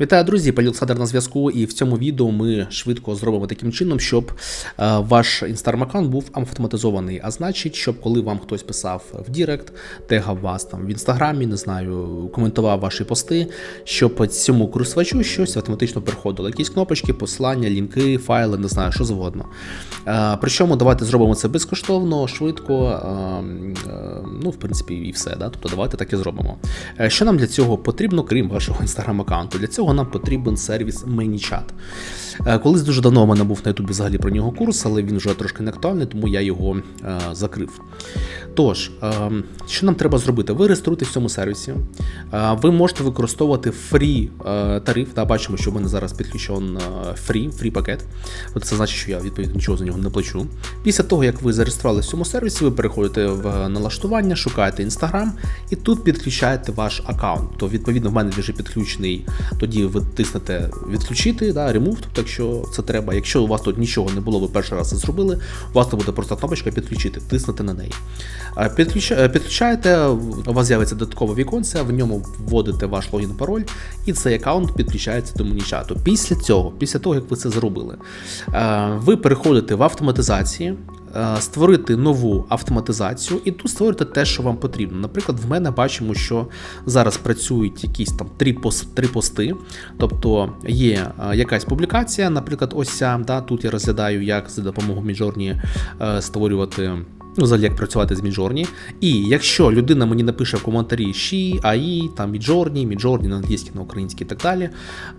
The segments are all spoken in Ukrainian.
Вітаю, друзі! Пані на зв'язку, і в цьому відео ми швидко зробимо таким чином, щоб е, ваш інстаграм аккаунт був автоматизований. А значить, щоб коли вам хтось писав в Дірект, тегав вас там в інстаграмі, не знаю, коментував ваші пости, щоб цьому користувачу щось автоматично приходило. Якісь кнопочки, послання, лінки, файли, не знаю, що завгодно. Е, Причому давайте зробимо це безкоштовно, швидко, е, ну, в принципі, і все. Да? Тобто давайте так і зробимо. Що нам для цього потрібно, крім вашого інстаграм аккаунту? Для цього нам потрібен сервіс ManyChat. Е, Колись дуже давно у мене був на Ютубі взагалі про нього курс, але він вже трошки не актуальний, тому я його е, закрив. Тож, е, що нам треба зробити? Ви реєструєтесь в цьому сервісі. Е, ви можете використовувати фрі тариф. Да, бачимо, що в мене зараз підключений фрі, фрі пакет. Це значить, що я відповідно нічого за нього не плачу. Після того, як ви зареєструвалися в цьому сервісі, ви переходите в налаштування, шукаєте Instagram і тут підключаєте ваш аккаунт. То відповідно в мене вже підключений. Тоді ви тиснете відключити, да, remove, тобто, якщо це треба. Якщо у вас тут нічого не було, ви перший раз це зробили, у вас тут буде просто кнопочка підключити, тиснути на неї. Е, Підключаєте, у вас з'явиться додаткове віконце, в ньому вводите ваш логін пароль, і цей аккаунт підключається до ManyChat. Після цього, після того, як ви це зробили, е, ви переходите в автоматизації. Е, Створити нову автоматизацію і тут створити те, що вам потрібно. Наприклад, в мене бачимо, що зараз працюють якісь там три пост, три пости. Тобто є е, якась публікація, наприклад, ось ця, да, тут я розглядаю, як за допомогою Midjourney е, створювати. Ну, взагалі, як працювати з Midjourney. І якщо людина мені напише в коментарі She, AI, там Midjourney, Midjourney на англійській, на українській і так далі,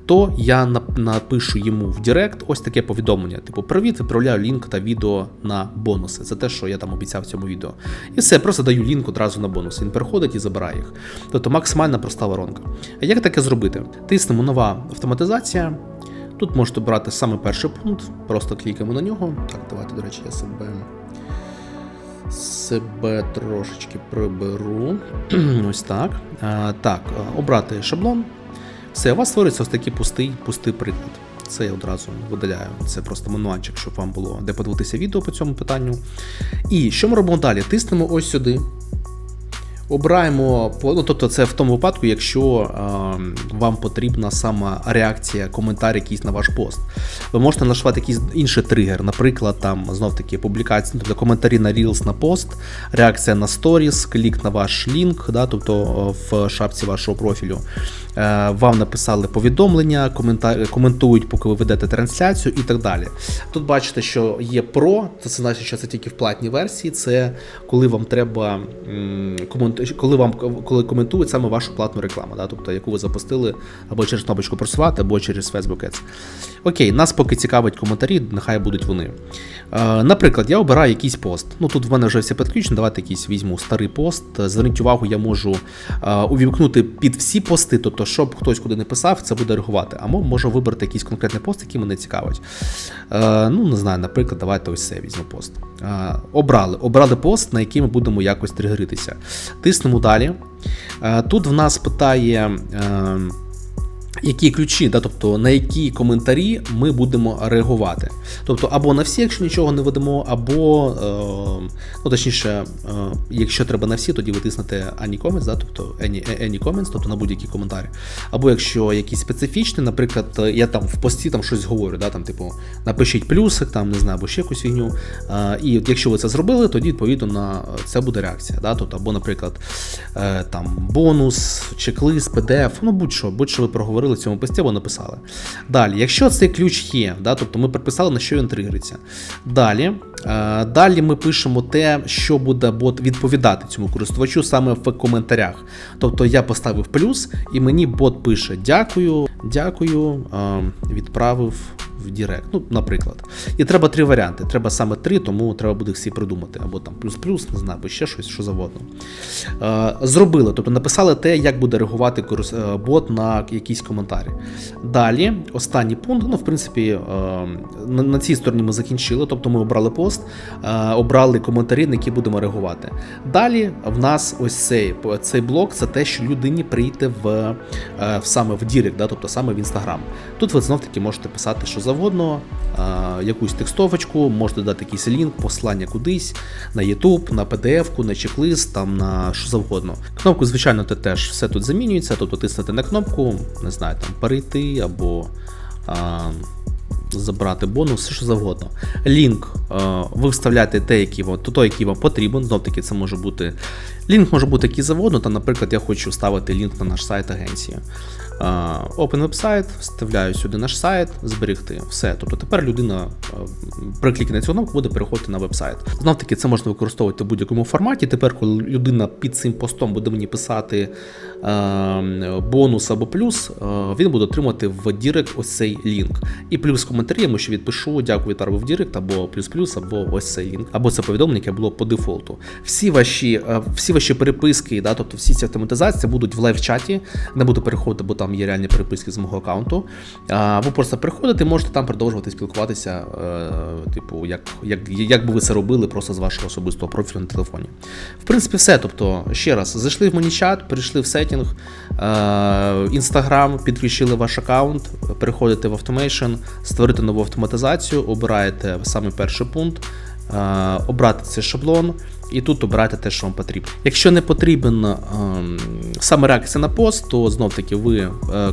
то я напишу йому в Директ ось таке повідомлення: типу, привіт, відправляю лінк та відео на бонуси. Це те, що я там обіцяв в цьому відео. І все, просто даю лінк одразу на бонус. Він переходить і забирає їх. Тобто максимально проста воронка. А як таке зробити? Тиснемо нова автоматизація. Тут можете брати саме перший пункт, просто клікаємо на нього. Так, давайте, до речі, я себе себе трошечки приберу. Ось так. Так, обрати шаблон. Все, у вас створиться ось такий пустий, пустий приклад. Це я одразу видаляю. Це просто мануальчик, щоб вам було де подивитися відео по цьому питанню. І що ми робимо далі? Тиснемо ось сюди. Обираємо, ну, тобто це в тому випадку, якщо е, вам потрібна сама реакція, коментар якийсь на ваш пост. Ви можете налаштувати якийсь інший тригер, наприклад, там знов таки публікації, тобто коментарі на Reels на пост, реакція на Stories, клік на ваш лінк, да, тобто в шапці вашого профілю. Е, вам написали повідомлення, комента- коментують, поки ви ведете трансляцію і так далі. Тут бачите, що є Pro, це значить, що це тільки в платній версії. Це коли вам треба м, комент- коли вам коли коментують саме вашу платну рекламу, да? тобто яку ви запустили або через кнопочку просувати, або через Facebook Ads. Окей, нас поки цікавить коментарі, нехай будуть вони. Е, наприклад, я обираю якийсь пост. Ну тут в мене вже все підключено. Давайте якийсь візьму старий пост. Зверніть увагу, я можу е, увімкнути під всі пости, тобто, щоб хтось куди не писав, це буде реагувати. Або можу вибрати якийсь конкретний пост, який мене цікавить. Е, ну, не знаю, наприклад, давайте ось це візьму пост. Е, обрали. Обрали пост, на який ми будемо якось тригеритися. Тиснемо далі. Е, тут в нас питає. Які ключі, да, тобто на які коментарі ми будемо реагувати. Тобто, або на всі, якщо нічого не ведемо, або, е, ну точніше, е, якщо треба на всі, тоді ви any comments, да, тобто any, any comments, тобто на будь-які коментарі. Або якщо якісь специфічні, наприклад, я там в пості там щось говорю, да, там, типу, напишіть плюсик, там, не знаю, або ще якусь фігню. Е, і от якщо ви це зробили, тоді відповідно на це буде реакція. Да, тобто, або, наприклад, е, там бонус, чек-лист, PDF, ну будь-що, будь-що ви проговорили в цьому пості або написали. Далі, якщо цей ключ є, да, тобто ми приписали, на що він тригериться. Далі, е, далі ми пишемо те, що буде бот відповідати цьому користувачу саме в коментарях. Тобто я поставив плюс, і мені бот пише дякую, дякую, е, відправив в Директ, ну, наприклад. І треба три варіанти. Треба саме три, тому треба буде всі придумати. Або там плюс-плюс, не знаю, або ще щось, що завгодно. Е, зробили, тобто написали те, як буде реагувати е, бот на якісь коментарі. Далі, останній пункт, ну, в принципі, е, на, цій стороні ми закінчили, тобто ми обрали пост, обрали коментарі, на які будемо реагувати. Далі в нас ось цей, цей блок це те, що людині прийти в, в саме в Дірект, да, тобто саме в Інстаграм. Тут ви знов таки можете писати, що завгодно, якусь текстовочку, можете дати якийсь лінк, послання кудись на YouTube, на PDF, на чек-лист, там на що завгодно. Кнопку, звичайно, ти теж все тут замінюється, тобто тиснути на кнопку, не знаю, там перейти або. А, Забрати бонус, все що завгодно. Лінк а, ви вставляєте те, який вам, той, який вам потрібен. Знов таки, це може бути. Лінк може бути який завгодно. Та, наприклад, я хочу вставити лінк на наш сайт агенції. Open веб-сайт, вставляю сюди наш сайт, зберегти. Все. Тобто тепер людина е, при клікі на цю кнопку буде переходити на веб-сайт. Знов таки, це можна використовувати в будь-якому форматі. Тепер, коли людина під цим постом буде мені писати е, бонус або плюс, е, він буде отримати в Дірект ось цей лінк. І плюс коментарі, я ще відпишу, дякую Тарбу в Дірект, або плюс-плюс, або ось цей лінк, або це повідомлення, яке було по дефолту. Всі ваші, е, всі ваші переписки, да, тобто всі ці автоматизації будуть в лайв-чаті. Не буду переходити, бо там є реальні переписки з мого аккаунту. А, Ви просто приходите, можете там продовжувати спілкуватися, е, типу, як, як, як би ви це робили просто з вашого особистого профілю на телефоні. В принципі, все. Тобто, ще раз, зайшли в ManyChat, перейшли в сеттінг, Інстаграм, підключили ваш аккаунт, переходите в Automation, створити нову автоматизацію, обираєте саме перший пункт, е, обрати цей шаблон. І тут обирайте те, що вам потрібно. Якщо не потрібен ем, саме реакція на пост, то знов таки ви е,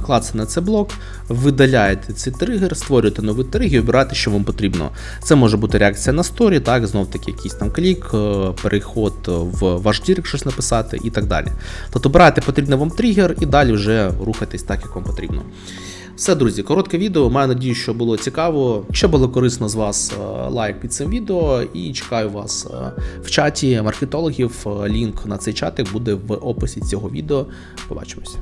клацаєте на цей блок, видаляєте цей тригер, створюєте новий тригер і обираєте, що вам потрібно. Це може бути реакція на сторі, так, знов таки якийсь там клік, е, переход в ваш дірек щось написати і так далі. Тобто обираєте потрібний вам тригер і далі вже рухайтесь так, як вам потрібно. Все, друзі, коротке відео. Маю надію, що було цікаво. Якщо було корисно з вас, е, лайк під цим відео і чекаю вас е, в чаті маркетологів. Лінк на цей чатик буде в описі цього відео. Побачимося.